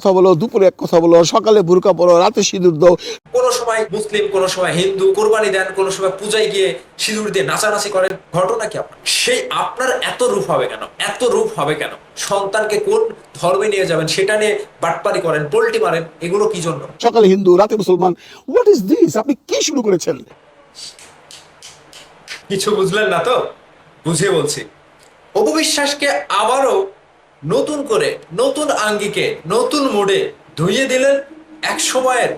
কথা বলো দুপুরে এক কথা বলো সকালে বুরকা পরো রাতে সিঁদুর দাও। কোন সময় মুসলিম কোন সময় হিন্দু কোরবানি দেন কোন সময় পূজায় গিয়ে সিঁদুর দিয়ে নাচানাচি করেন ঘটনা কি আপনার? সেই আপনার এত রূপ হবে কেন? এত রূপ হবে কেন? সন্তানকে কোন ধর্মে নিয়ে যাবেন সেটা নিয়ে বাটপারি করেন পোল্টি মারেন এগুলো কি জন্য? সকালে হিন্দু রাতে মুসলমান হোয়াট ইজ দিস আপনি কি শুরু করেছেন? কিছু বুঝলেন না তো? বুঝিয়ে বলছি। অপবিশ্বাসকে আবারও নতুন করে, নতুন আঙ্গিকে, নতুন মোড়ে ধুইয়ে দিলেন এক সময়ের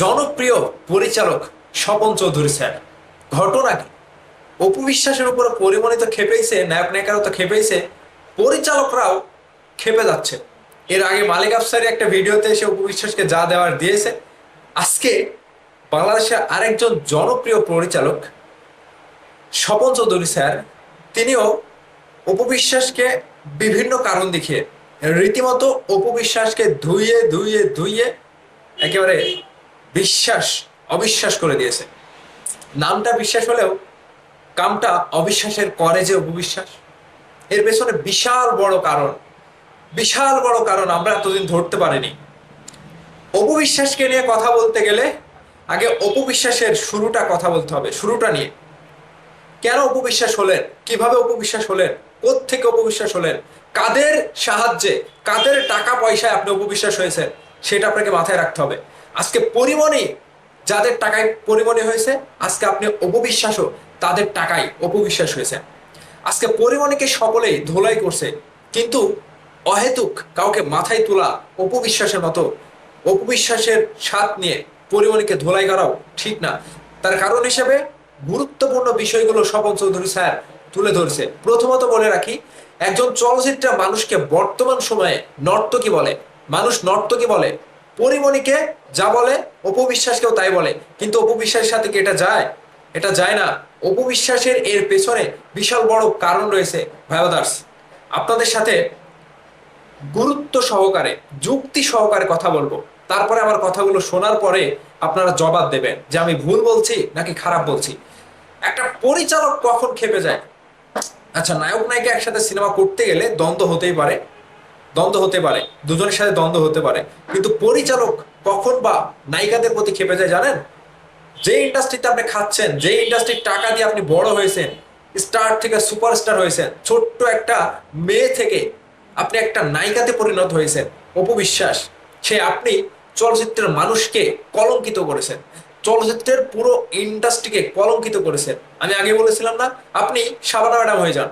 জনপ্রিয় পরিচালক স্বপন চৌধুরী স্যার। ঘটনা কি? অপবিশ্বাসের উপর পরিমণিত খেপেইছে নায়ক নায়িকারও তো খেপেইছে, পরিচালকরাও খেপে যাচ্ছে। এর আগে মালিক আফসারি একটা ভিডিওতে এসে উপবিশ্বাসকে যা দেওয়ার দিয়েছে। আজকে বাংলাদেশের আরেকজন জনপ্রিয় পরিচালক স্বপন চৌধুরী স্যার, তিনিও অপবিশ্বাসকে বিভিন্ন কারণ দেখিয়ে রীতিমতো অপবিশ্বাসকে ধুইয়ে ধুইয়ে ধুইয়ে একেবারে বিশ্বাস, অবিশ্বাস করে দিয়েছে। নামটা বিশ্বাস হলেও কামটা অবিশ্বাসের করে যে অপবিশ্বাস। এর পেছনে বিশাল বড় কারণ, বিশাল বড় কারণ আমরা এতদিন ধরতে পারিনি। অপবিশ্বাসকে নিয়ে কথা বলতে গেলে আগে অপবিশ্বাসের শুরুটা কথা বলতে হবে, শুরুটা নিয়ে। কেন অপবিশ্বাস হলেন? কীভাবে অপবিশ্বাস হলেন? থেকে অপবিশ্বাস হলেন? কাদের সাহায্যে, কাদের টাকা পয়সায় আপনি অপবিশ্বাস হয়েছেন? সেটা আপনাকে মাথায় রাখতে হবে। আজকে পরিমণি যাদের টাকায় পরিমণি হয়েছে, আজকে আপনি অপবিশ্বাসও তাদের টাকায় অপবিশ্বাস হয়েছে আজকে পরিমণিকে সকলেই ধোলাই করছে, কিন্তু অহেতুক কাউকে মাথায় তোলা অপবিশ্বাসের মতো অপবিশ্বাসের স্বাদ নিয়ে পরিমণিকে ধোলাই করাও ঠিক না। তার কারণ হিসেবে গুরুত্বপূর্ণ বিষয়গুলো স্বপন চৌধুরী স্যার তুলে ধরছে। প্রথমত বলে রাখি, একজন চলচ্চিত্র মানুষকে বর্তমান সময়ে নর্তকী বলে, মানুষ নর্তকী বলে, পরিমণিকে যা বলে অপবিশ্বাসকেও তাই বলে। কিন্তু অপবিশ্বাসের সাথে কি এটা যায়? এটা যায় না। অপবিশ্বাসের এর পেছনে বিশাল বড় কারণ রয়েছে ভায়োদার্স আপনাদের সাথে গুরুত্ব সহকারে, যুক্তি সহকারে কথা বলব। তারপরে আমার কথাগুলো শোনার পরে আপনারা জবাব দেবেন যে আমি ভুল বলছি নাকি খারাপ বলছি। একটা পরিচালক কখন খেপে যায়? আচ্ছা নায়ক নায়িকা একসাথে সিনেমা করতে গেলে দ্বন্দ্ব হতেই পারে। দ্বন্দ্ব হতে পারে। দুজনের সাথে দ্বন্দ্ব হতে পারে। কিন্তু পরিচালক কখন বা নায়িকাদের প্রতি খেপে যায় জানেন? যে ইন্ডাস্ট্রিতে আপনি খাচ্ছেন যে ইন্ডাস্ট্রির টাকা দিয়ে আপনি বড় হয়েছেন, স্টার থেকে সুপারস্টার হয়েছেন, ছোট্ট একটা মেয়ে থেকে আপনি একটা নায়িকাতে পরিণত হয়েছেন, অপবিশ্বাস, সে আপনি চলচ্চিত্রের মানুষকে কলঙ্কিত করেছেন। চলচ্চিত্রের পুরো ইন্ডাস্ট্রিকে কলঙ্কিত করেছেন আমি আগে বলেছিলাম না, আপনি শাবানা ম্যাডাম হয়ে যান,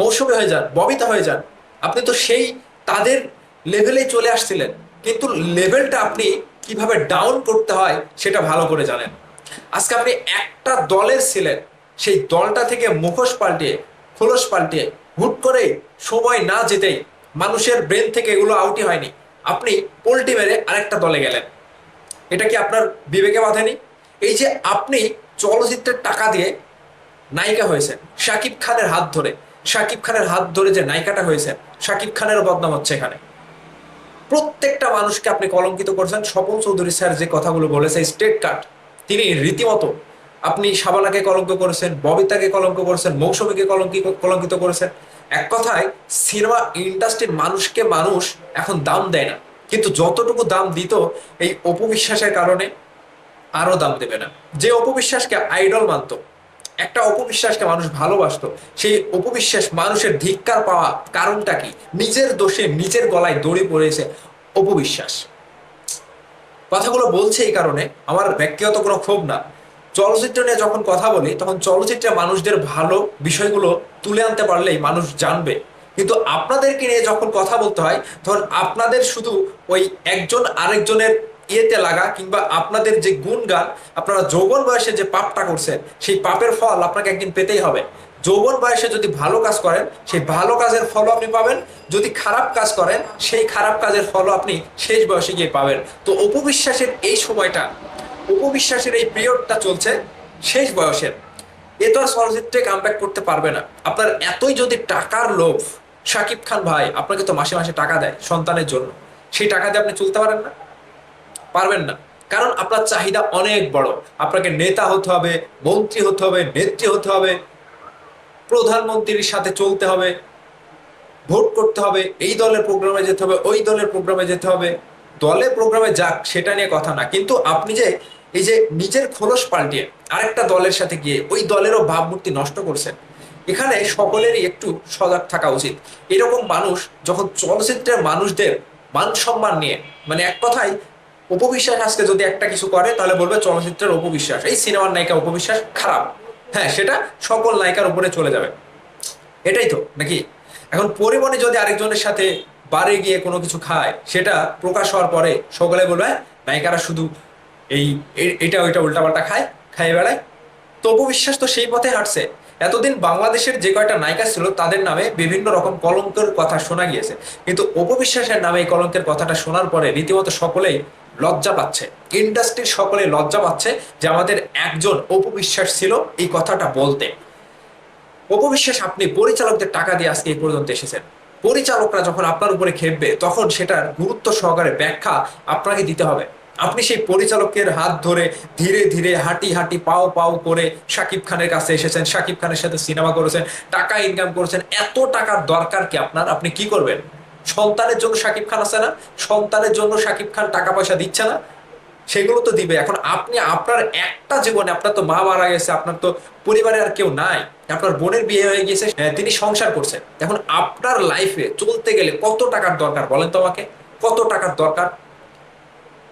মৌসুমী হয়ে যান, ববিতা হয়ে যান। আপনি তো সেই তাদের লেভেলেই চলে আসছিলেন। কিন্তু লেভেলটা আপনি কীভাবে ডাউন করতে হয় সেটা ভালো করে জানেন। আজকে আপনি একটা দলের ছিলেন, সেই দলটা থেকে মুখোশ পাল্টিয়ে, খোলস পাল্টিয়ে, হুট করে সময় না যেতেই মানুষের ব্রেন থেকে এগুলো আউটই হয়নি। আপনি পোল্টি মেরে আরেকটা দলে গেলেন। এটা কি আপনার বিবেকে বাঁধেনি? এই যে আপনি চলচ্চিত্রের টাকা দিয়ে নায়িকা হয়েছেন, শাকিব খানের হাত ধরে, শাকিব খানের হাত ধরে যে নায়িকাটা হয়েছে শাকিব খানেরও বদনাম হচ্ছে এখানে। প্রত্যেকটা মানুষকে আপনি কলঙ্কিত করছেন। স্বপন চৌধুরী স্যার যে কথাগুলো বলেছে, স্টেট কাট, তিনি রীতিমতো আপনি শাবানাকে কলঙ্ক করেছেন, ববিতাকে কলঙ্ক করেছেন, মৌসুমীকে কলঙ্কিত কলঙ্কিত করেছেন। এক কথায়, সিনেমা ইন্ডাস্ট্রির মানুষকে মানুষ এখন দাম দেয় না। কিন্তু যতটুকু দাম দিত, এই অপবিশ্বাসের কারণে আরও দাম দেবে না। যে অপবিশ্বাসকে আইডল মানত, একটা অপবিশ্বাসকে মানুষ ভালোবাসতো, সেই অপবিশ্বাস মানুষের ধিক্কার পাওয়া কারণটা কি? নিজের দোষে নিজের গলায় দড়ি পড়েছে অপবিশ্বাস। কথাগুলো বলছে এই কারণে, আমার ব্যক্তিগত কোনো ক্ষোভ না। চলচ্চিত্র নিয়ে যখন কথা বলি, তখন চলচ্চিত্রে মানুষদের ভালো বিষয়গুলো তুলে আনতে পারলেই মানুষ জানবে। কিন্তু আপনাদেরকে নিয়ে যখন কথা বলতে হয় তখন আপনাদের শুধু ওই একজন আরেকজনের ইয়েতে লাগা কিংবা আপনাদের যে গুণগান, আপনারা যৌবন বয়সে যে পাপটা করছেন, সেই পাপের ফল আপনাকে একদিন পেতেই হবে। যৌবন বয়সে যদি ভালো কাজ করেন, সেই ভালো কাজের ফলও আপনি পাবেন। যদি খারাপ কাজ করেন, সেই খারাপ কাজের ফলও আপনি শেষ বয়সে গিয়ে পাবেন। তো অপবিশ্বাসের এই সময়টা, উপবিশ্বাসের এই পিরিয়ডটা চলছে শেষ বয়সের। এ তো আর চলচ্চিত্রে কামব্যাক করতে পারবে না। আপনার এতই যদি টাকার লোভ শাকিব খান ভাই, আপনাকে তো মাসে মাসে টাকা দেয় সন্তানের জন্য। সেই টাকা দিয়ে আপনি চলতে পারেন না? পারবেন না। কারণ আপনার চাহিদা অনেক বড়। আপনাকে নেতা হতে হবে, মন্ত্রী হতে হবে, নেত্রী হতে হবে, প্রধানমন্ত্রীর সাথে চলতে হবে, ভোট করতে হবে, এই দলের প্রোগ্রামে যেতে হবে, ওই দলের প্রোগ্রামে যেতে হবে। দলের প্রোগ্রামে যাক, সেটা নিয়ে কথা না। কিন্তু আপনি যে, এই যে নিজের খোলস পাল্টিয়ে আরেকটা দলের সাথে গিয়ে ওই দলেরও ভাবমূর্তি নষ্ট করছেন এখানে সকলেরই একটু সজাগ থাকা উচিত। এরকম মানুষ যখন চলচ্চিত্রের মানুষদের মান সম্মান নিয়ে মানে এক কথায় উপবিশ্বাস আজকে যদি একটা কিছু করে তাহলে বলবে চলচ্চিত্রের উপবিশ্বাস এই সিনেমার নায়িকা উপবিশ্বাস খারাপ। হ্যাঁ সেটা সকল নায়িকার উপরে চলে যাবে। এটাই তো নাকি? এখন পরিমণি যদি আরেকজনের সাথে বারে গিয়ে কোনো কিছু খায় সেটা প্রকাশ হওয়ার পরে সকলে বলবে "হ্যাঁ, নায়িকারা শুধু এই এটা ওইটা উল্টাপাল্টা খায় খায় বেড়ায়। তো অপবিশ্বাস তো সেই পথে হাঁটছে। এতদিন বাংলাদেশের যে কয়টা নায়িকা ছিল, তাদের নামে বিভিন্ন রকম কলঙ্কের কথা শোনা গিয়েছে। কিন্তু অপবিশ্বাসের নামে এই কলঙ্কের কথাটা শোনার পরে রীতিমতো সকলেই লজ্জা পাচ্ছে। ইন্ডাস্ট্রির সকলে লজ্জা পাচ্ছে যে আমাদের একজন অপবিশ্বাস ছিল এই কথাটা বলতে। অপবিশ্বাস, আপনি পরিচালকদের টাকা দিয়ে আজকে এই পর্যন্ত এসেছেন। পরিচালকরা যখন আপনার উপরে খেপবে, তখন সেটার গুরুত্ব সহকারে ব্যাখ্যা আপনাকে দিতে হবে। আপনি সেই পরিচালকের হাত ধরে ধীরে ধীরে হাঁটি হাঁটি পাও পাও করে শাকিব খানের কাছে এসেছেন, শাকিব খানের সাথে সিনেমা করেছেন, টাকা ইনকাম করেছেন, এত টাকার দরকার কি আপনার? আপনি কি করবেন? সন্তানের জন্য শাকিব খান আছে না? সন্তানের জন্য শাকিব খান টাকা পয়সা দিচ্ছে না? সেগুলো তো দিবে। এখন আপনি, আপনার একটা জীবনে আপনার তো মা মারা গেছে, আপনার তো পরিবারে আর কেউ নাই, আপনার বোনের বিয়ে হয়ে গিয়েছে তিনি সংসার করছেন। এখন আপনার লাইফে চলতে গেলে কত টাকার দরকার বলেন তো আমাকে? কত টাকার দরকার?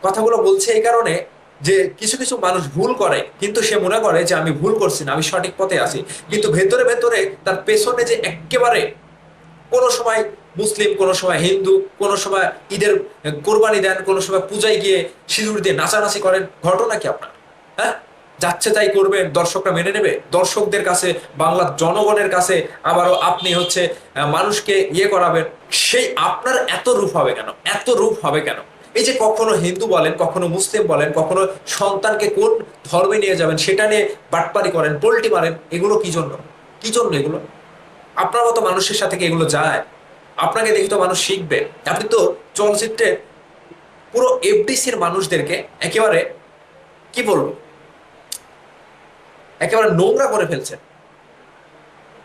কথাগুলো বলছে এই কারণে যে কিছু কিছু মানুষ ভুল করে, কিন্তু সে মনে করে যে আমি ভুল করছি না, আমি সঠিক পথে আছি। কিন্তু ভেতরে ভেতরে তার পেছনে যে একেবারে কোনো সময় মুসলিম, কোনো সময় হিন্দু, কোনো সময় ঈদের কোরবানি দেন, কোনো সময় পূজায় গিয়ে সিঁদুর দিয়ে নাচানাচি করেন, ঘটনা কি আপনার? হ্যাঁ? যাচ্ছে তাই করবেন, দর্শকরা মেনে নেবে, দর্শকদের কাছে বাংলার জনগণের কাছে আবারও আপনি হচ্ছে মানুষকে ইয়ে করাবেন, সেই আপনার এত রূপ হবে কেন? এত রূপ হবে কেন? এই যে কখনো হিন্দু বলেন, কখনো মুসলিম বলেন, কখনো সন্তানকে কোন ধর্মে নিয়ে যাবেন সেটা নিয়ে বাটপারি করেন পোল্টি মারেন, এগুলো কি জন্য? কি জন্য এগুলো? আপনার মতো মানুষের সাথে কি এগুলো যায়? আপনাকে দেখে তো মানুষ শিখবে। আপনি তো চলচ্চিত্রে পুরো এফডিসির মানুষদেরকে একেবারে, কি বলব? একেবারে নোংরা করে ফেলছেন।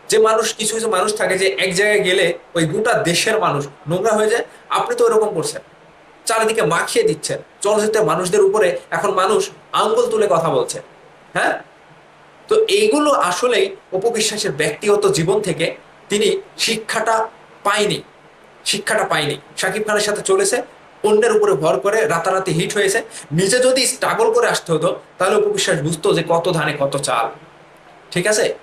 যে মানুষ, কিছু কিছু মানুষ থাকে যে এক জায়গায় গেলে ওই গোটা দেশের মানুষ নোংরা হয়ে যায়। আপনি তো ওরকম করছেন। চারিদিকে মাখিয়ে দিচ্ছেন। চলচ্চিত্রের মানুষদের উপরে এখন মানুষ আঙ্গুল তুলে কথা বলছে। হ্যাঁ? তো এইগুলো আসলেই অপবিশ্বাসের ব্যক্তিগত জীবন থেকে তিনি শিক্ষাটা পায়নি। শিক্ষাটা পায়নি। শাকিব খানের সাথে চলেছে, অন্যের উপরে ভর করে রাতারাতি হিট হয়েছে। নিজে যদি স্ট্রাগল করে আসতে হতো, তাহলে অপবিশ্বাস বুঝতো যে কত ধানে কত চাল। ঠিক আছে?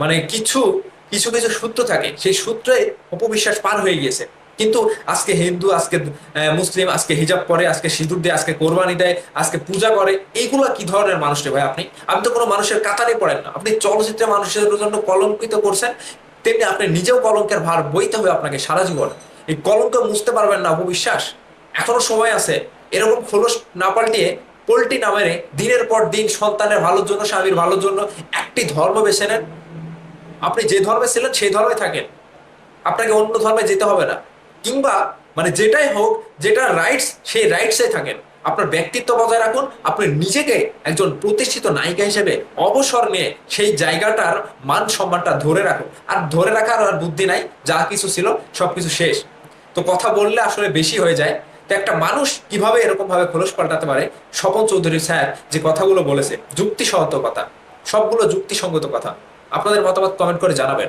মানে কিছু কিছু কিছু সূত্র থাকে। সেই সূত্রে অপবিশ্বাস পার হয়ে গিয়েছে। কিন্তু আজকে হিন্দু, আজকে মুসলিম, আজকে হিজাব পরে, আজকে সিঁদুর দেয়, আজকে কোরবানি দেয়, আজকে পূজা করে, এইগুলো কি ধরনের মানুষ রে ভাই আপনি? আপনি তো কোনো মানুষের কাতারে পড়েন না। আপনি চলচ্চিত্রে মানুষের জন্য কলঙ্কিত করছেন, তেমনি আপনি নিজেও কলঙ্কের ভার বইতে হবে আপনাকে সারা জীবন। এই কলঙ্ক মুছতে পারবেন না, অপবিশ্বাস। এখনও সময় আছে, এরকম খোলস না পাল্টিয়ে পোল্টি নামেরে দিনের পর দিন সন্তানের ভালোর জন্য, স্বামীর ভালোর জন্য একটি ধর্ম বেছে নেন। আপনি যে ধর্মে ছিলেন, সেই ধর্মে থাকেন। আপনাকে অন্য ধর্মে যেতে হবে না। কিংবা মানে যেটাই হোক, যেটা রাইটস সেই রাইটসে থাকেন। আপনার ব্যক্তিত্ব বজায় রাখুন, আপনি নিজেকে একজন প্রতিষ্ঠিত নায়িকা হিসেবে অবসর নিয়ে সেই জায়গাটার মান সম্মানটা ধরে রাখুন। আর ধরে রাখার আর বুদ্ধি নাই, যা কিছু ছিল, সবকিছু শেষ। তো কথা বললে আসলে বেশি হয়ে যায়। তো একটা মানুষ কীভাবে এরকম ভাবে খোলস পাল্টাতে পারে? স্বপন চৌধুরী স্যার যে কথাগুলো বলেছে যুক্তিসহত কথা, সবগুলো যুক্তিসঙ্গত কথা। আপনাদের মতামত কমেন্ট করে জানাবেন।